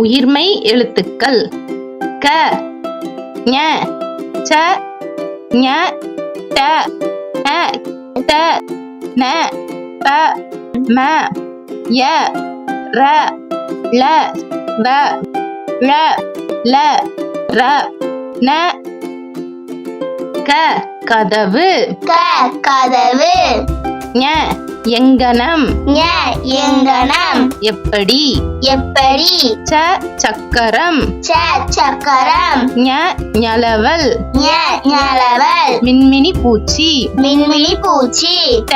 உயிர்மெய் எழுத்துக்கள். க ஞ ச ஞ ட ண ட ந ப ம ய ர ல வ ழ ல ர ந. க கதவு. க கதவு. ஞ எங்கனம்? எங்கனம். எப்படி? எப்படி? ச சக்கரம். ச சக்கரம். ஞ ஞலவல். ஞ ஞலவல். மின்மினி பூச்சி. மின்மினி பூச்சி. ட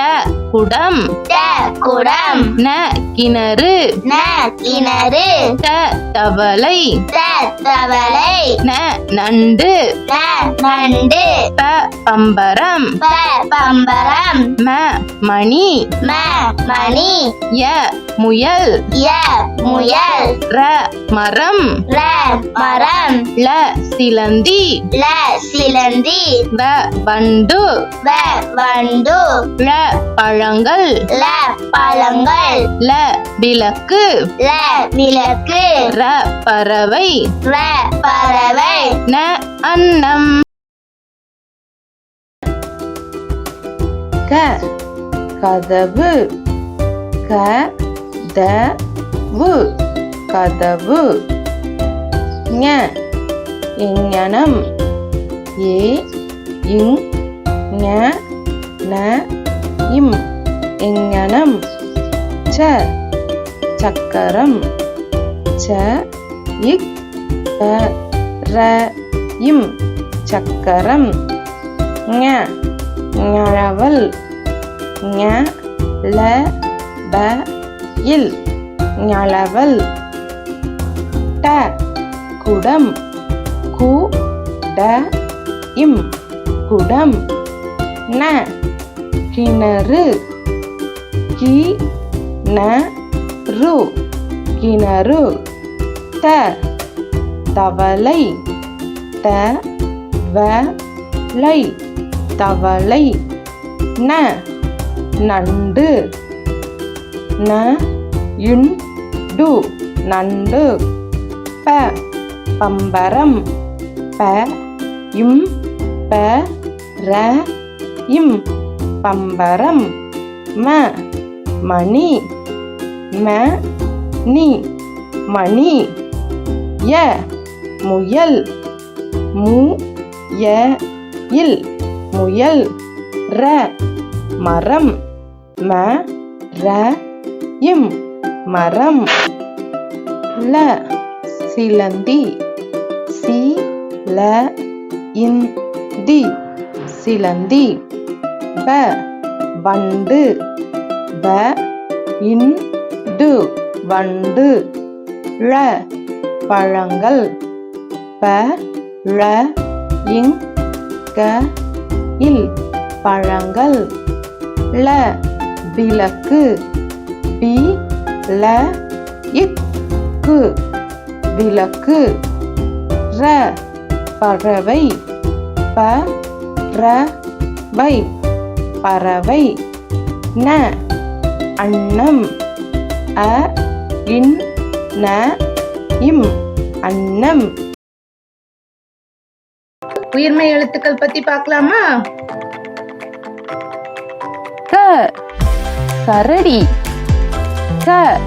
குடம். ட குடம். ந கிணறு. ந கிணறு. ட தவளை. த தவளை. ந நண்டு. ந நண்டு. ப பம்பரம். ப பம்பரம். ம மணி. ம மணி ய முயல் ய முயல் ர மரம் ர மரம் ல சிலந்தி ல சிலந்தி வ வண்டு வ வண்டு ழ பழங்கள் ல பழங்கள் ல விளக்கு ல விளக்கு ர பறவை ர பறவை ந அன்னம். க கதவு. க த வு கதவு. ஞ. இங்ஞனம் ஏ. இங். ஞ. ந. இம். இங்ஞனம் ச. சக்கரம். ச. இக். ப. ர. இம். சக்கரம். ஞ. ஞழவல் ஞ ல ப இல் ஞளவல் ட. குடம். கு ட இம் குடம். ந. கிணறு. கி ந ரு கிணறு. த. தவளை. த. வ. லை. தவளை. ந. நண்டு. ந இன் டு நண்டு. ப பம்பரம். ப இம் ப ர இம் பம்பரம். ம மணி. ம நி மணி. ய முயல். மு ய இல் முயல். ர மரம். ம ர இம் மரம். ல சிலந்தி. சி ல இன் தி. சிலந்தி. ப வண்டு. ப இன் டு வண்டு. ழ பழங்கள். ப ழ இங் க இல் பழங்கள். ல விளக்கு. பி ல இக்கு விளக்கு. ர. பறவை. ப. ர. வை. பறவை. ந. அன்னம். அ. இன். ந. இம். அன்னம். உயிர்மை எழுத்துக்கள் பத்தி பார்க்கலாமா? க. கரடி. க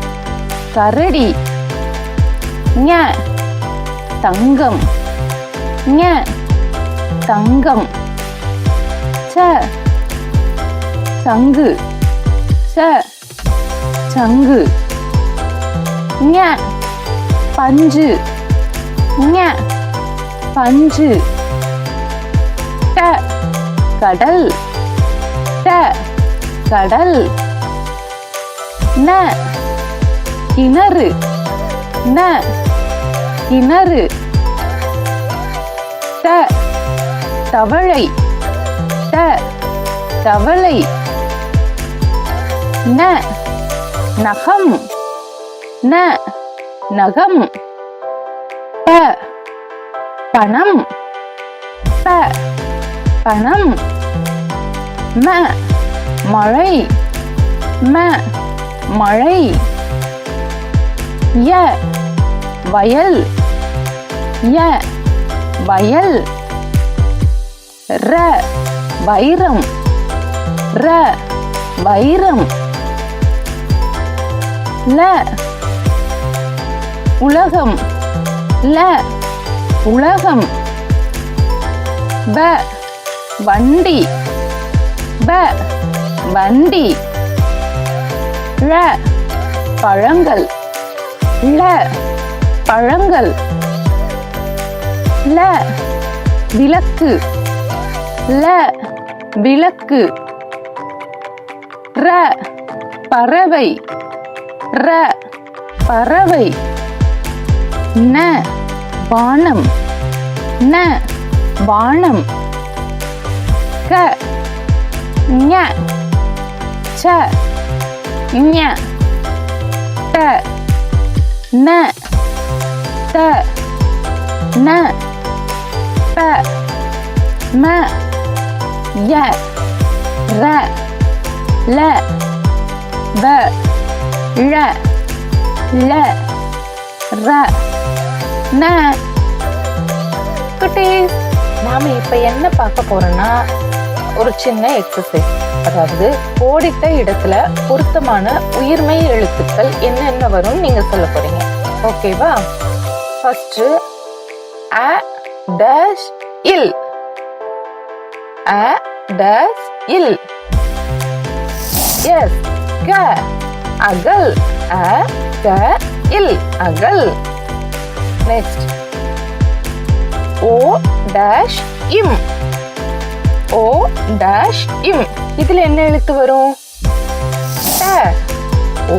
கரடி. ஞ தங்கம். ஞ தங்கம். ச சங்கு. ச சங்கு. ஞ பஞ்சு. ஞ பஞ்சு. ட கடல். ட கடல். ந. கிணறு ந. கிணறு த. தவளை த. தவளை ந. நகம். ந. நகம். ப. பணம். ப. பணம். ம. மழை. ம. மழை. ய வயல். ய வயல். ர வைரம். ர வைரம். ல உலகம். ல உலகம். ப வண்டி. ப வண்டி. ழ பழங்கள் ல பழங்கள் ல விளக்கு ல விளக்கு ர பறவை ர பறவை ந வானம் ந வானம் க ஞ ச ஞ ட ந த ந ப ம ய ர ல ப ழ ல ர ந குட்டீஸ் நாம இப்ப என்ன பார்க்க போறோம்னா ஒரு சின்ன எக்ஸசைஸ் அதாவது கோடிட்ட இடத்துல பொருத்தமான உயிர்மெய் எழுத்துக்கள் என்னென்ன வரும் நீங்க சொல்ல போறீங்க. ஓகேவா ஃபர்ஸ்ட் அ டேஷ் இல். அ டேஷ் இல். எஸ் க அகல். அ க இல் அகல். நெக்ஸ்ட் ஓ டேஷ் இம். ஓ டேஷ் இம். இதுல என்ன எழுத்து வரும்? ஓ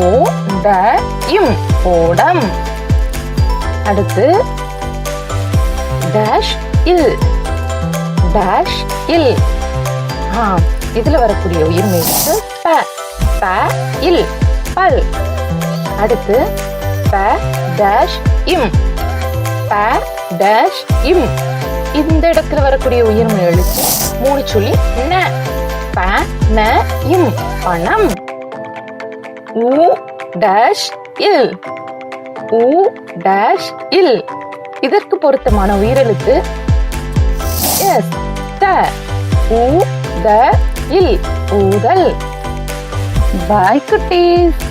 ட இம் ஓடம். அடுத்து டேஷ் இல் டேஷ் இல் ஆ இதுல வரக்கூடிய உயிர்மை எழுத்து ப. ப இல் பல். அடுத்து ப டேஷ் இம். ப டேஷ் இம். இந்த இடத்துல வரக்கூடிய உயிர்மை எழுத்து மூணு சொல்லி ந. பணம். பணம் உ டேஷ் இல். உ டேஷ் இல். இதற்கு பொருத்தமான உயிரெழுத்து. எஸ் த. ஊ த இல். ஊதல். பாய் குட்டீஸ்.